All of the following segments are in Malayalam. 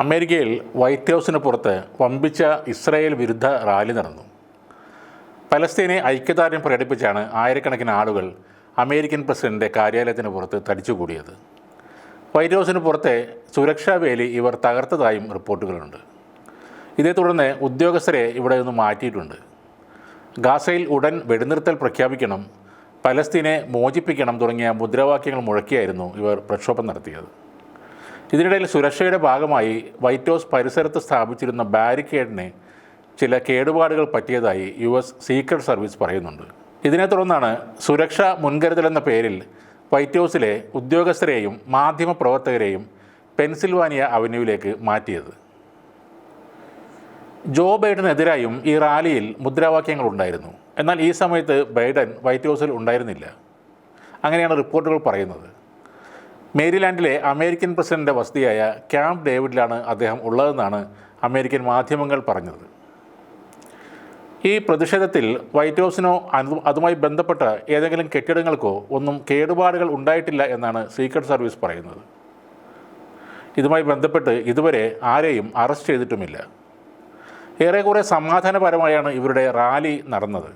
അമേരിക്കയിൽ വൈറ്റ് ഹൗസിന് പുറത്ത് വമ്പിച്ച ഇസ്രായേൽ വിരുദ്ധ റാലി നടന്നു. പലസ്തീനെ ഐക്യദാർഢ്യം പ്രകടിപ്പിച്ചാണ് ആയിരക്കണക്കിന് ആളുകൾ അമേരിക്കൻ പ്രസിഡന്റ് കാര്യാലയത്തിന് പുറത്ത് തടിച്ചുകൂടിയത്. വൈറ്റ് ഹൗസിന് പുറത്തെ സുരക്ഷാ വേലി ഇവർ തകർത്തതായും റിപ്പോർട്ടുകളുണ്ട്. ഇതേ തുടർന്ന് ഉദ്യോഗസ്ഥരെ ഇവിടെ നിന്ന് മാറ്റിയിട്ടുണ്ട്. ഗാസയിൽ ഉടൻ വെടിനിർത്തൽ പ്രഖ്യാപിക്കണം പലസ്തീനെ മോചിപ്പിക്കണം തുടങ്ങിയ മുദ്രാവാക്യങ്ങൾ മുഴക്കിയായിരുന്നു ഇവർ പ്രക്ഷോഭം നടത്തിയത്. ഇതിനിടയിൽ സുരക്ഷയുടെ ഭാഗമായി വൈറ്റ് ഹൗസ് പരിസരത്ത് സ്ഥാപിച്ചിരുന്ന ബാരിക്കേഡിന് ചില കേടുപാടുകൾ പറ്റിയതായി യു എസ് സീക്രട്ട് സർവീസ് പറയുന്നുണ്ട്. ഇതിനെ തുടർന്നാണ് സുരക്ഷാ മുൻകരുതൽ എന്ന പേരിൽ വൈറ്റ് ഹൗസിലെ ഉദ്യോഗസ്ഥരെയും മാധ്യമപ്രവർത്തകരെയും പെൻസിൽവാനിയ അവന്യൂവിലേക്ക് മാറ്റിയത്. ജോ ബൈഡനെതിരായും ഈ റാലിയിൽ മുദ്രാവാക്യങ്ങൾ ഉണ്ടായിരുന്നു. എന്നാൽ ഈ സമയത്ത് ബൈഡൻ വൈറ്റ് ഹൗസിൽ ഉണ്ടായിരുന്നില്ല. അങ്ങനെയാണ് റിപ്പോർട്ടുകൾ പറയുന്നത്. മേരിലാൻഡിലെ അമേരിക്കൻ പ്രസിഡന്റ് വസതിയായ ക്യാമ്പ് ഡേവിഡിലാണ് അദ്ദേഹം ഉള്ളതെന്നാണ് അമേരിക്കൻ മാധ്യമങ്ങൾ പറഞ്ഞത്. ഈ പ്രതിഷേധത്തിൽ വൈറ്റ് ഹൗസിനോ അതുമായി ബന്ധപ്പെട്ട ഏതെങ്കിലും കെട്ടിടങ്ങൾക്കോ ഒന്നും കേടുപാടുകൾ ഉണ്ടായിട്ടില്ല എന്നാണ് സീക്രട്ട് സർവീസ് പറയുന്നത്. ഇതുമായി ബന്ധപ്പെട്ട് ഇതുവരെ ആരെയും അറസ്റ്റ് ചെയ്തിട്ടുമില്ല. ഏറെക്കുറെ സമാധാനപരമായാണ് ഇവരുടെ റാലി നടന്നത്.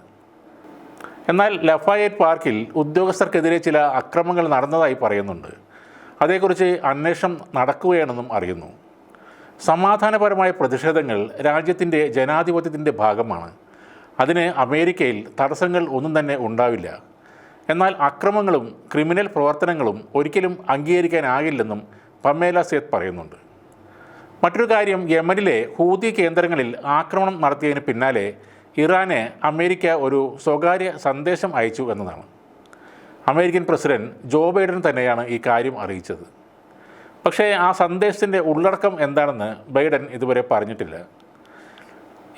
എന്നാൽ ലഫായറ്റ് പാർക്കിൽ ഉദ്യോഗസ്ഥർക്കെതിരെ ചില അക്രമങ്ങൾ നടന്നതായി പറയുന്നുണ്ട്. അതേക്കുറിച്ച് അന്വേഷണം നടക്കുകയാണെന്നും അറിയുന്നു. സമാധാനപരമായ പ്രതിഷേധങ്ങൾ രാജ്യത്തിന്റെ ജനാധിപത്യത്തിന്റെ ഭാഗമാണ്. അതിന് അമേരിക്കയിൽ തടസ്സങ്ങൾ ഒന്നും തന്നെ ഉണ്ടാവില്ല. എന്നാൽ അക്രമങ്ങളും ക്രിമിനൽ പ്രവർത്തനങ്ങളും ഒരിക്കലും അംഗീകരിക്കാനാകില്ലെന്നും പമേല സേത്ത് പറയുന്നുണ്ട്. മറ്റൊരു കാര്യം യമനിലെ ഹൂതി കേന്ദ്രങ്ങളിൽ ആക്രമണം നടത്തിയതിന് പിന്നാലെ ഇറാന് അമേരിക്ക ഒരു സ്വകാര്യ സന്ദേശം അയച്ചു എന്നതാണ്. അമേരിക്കൻ പ്രസിഡന്റ് ജോ ബൈഡൻ തന്നെയാണ് ഈ കാര്യം അറിയിച്ചത്. പക്ഷേ ആ സന്ദേശത്തിന്റെ ഉള്ളടക്കം എന്താണെന്ന് ബൈഡൻ ഇതുവരെ പറഞ്ഞിട്ടില്ല.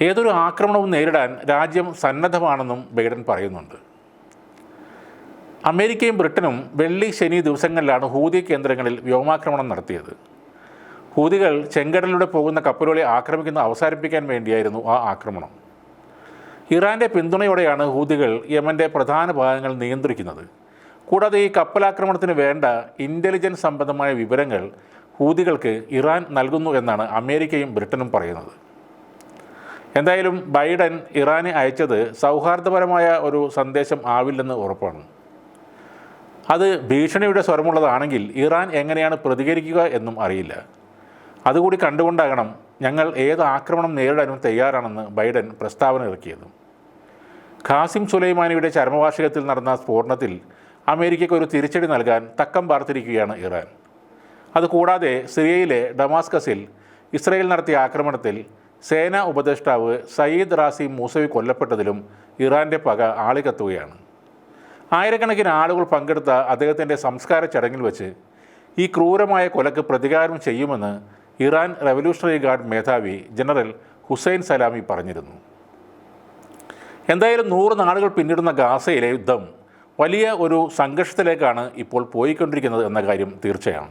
ഏതൊരു ആക്രമണവും നേരിടാൻ രാജ്യം സന്നദ്ധമാണെന്നും ബൈഡൻ പറയുന്നുണ്ട്. അമേരിക്കയും ബ്രിട്ടനും വെള്ളി ശനി ദിവസങ്ങളിലാണ് ഹൂതി കേന്ദ്രങ്ങളിൽ വ്യോമാക്രമണം നടത്തിയത്. ഹൂതികൾ ചെങ്കടലിലൂടെ പോകുന്ന കപ്പലുകളെ ആക്രമിക്കുന്ന അവസാനിപ്പിക്കാൻ വേണ്ടിയായിരുന്നു ആ ആക്രമണം. ഇറാന്റെ പിന്തുണയോടെയാണ് ഹൂതികൾ യമന്റെ പ്രധാന ഭാഗങ്ങൾ നിയന്ത്രിക്കുന്നത്. കൂടാതെ ഈ കപ്പലാക്രമണത്തിന് വേണ്ട ഇന്റലിജൻസ് സംബന്ധമായ വിവരങ്ങൾ ഹൂതികൾക്ക് ഇറാൻ നൽകുന്നു എന്നാണ് അമേരിക്കയും ബ്രിട്ടനും പറയുന്നത്. എന്തായാലും ബൈഡൻ ഇറാനെ അയച്ചത് സൗഹാർദ്ദപരമായ ഒരു സന്ദേശം ആവില്ലെന്ന് ഉറപ്പാണ്. അത് ഭീഷണിയുടെ സ്വരമുള്ളതാണെങ്കിൽ ഇറാൻ എങ്ങനെയാണ് പ്രതികരിക്കുക എന്നും അറിയില്ല. അതുകൂടി കണ്ടുകൊണ്ടാകണം ഞങ്ങൾ ഏത് ആക്രമണം നേരിടാനും തയ്യാറാണെന്ന് ബൈഡൻ പ്രസ്താവന ഇറക്കിയത്. ഖാസിം സുലൈമാനിയുടെ ചരമവാർഷികത്തിൽ നടന്ന സ്ഫോടനത്തിൽ അമേരിക്കയ്ക്ക് ഒരു തിരിച്ചടി നൽകാൻ തക്കം പാർത്തിരിക്കുകയാണ് ഇറാൻ. അതുകൂടാതെ സിറിയയിലെ ഡമാസ്കസിൽ ഇസ്രയേൽ നടത്തിയ ആക്രമണത്തിൽ സേനാ ഉപദേഷ്ടാവ് സയ്യിദ് റാസി മൂസവി കൊല്ലപ്പെട്ടതിലും ഇറാന്റെ പക ആളിക്കത്തുകയാണ് ആയിരക്കണക്കിന് ആളുകൾ പങ്കെടുത്ത അദ്ദേഹത്തിന്റെ സംസ്കാര ചടങ്ങിൽ വെച്ച് ഈ ക്രൂരമായ കൊലക്ക് പ്രതികാരം ചെയ്യുമെന്ന് ഇറാൻ റവല്യൂഷണറി ഗാർഡ് മേധാവി ജനറൽ ഹുസൈൻ സലാമി പറഞ്ഞിരുന്നു. എന്തായാലും നൂറ് നാളുകൾ പിന്നിടുന്ന ഗാസയിലെ യുദ്ധം വലിയ ഒരു സംഘർഷത്തിലേക്കാണ് ഇപ്പോൾ പോയിക്കൊണ്ടിരിക്കുന്നത് എന്ന കാര്യം തീർച്ചയാണ്.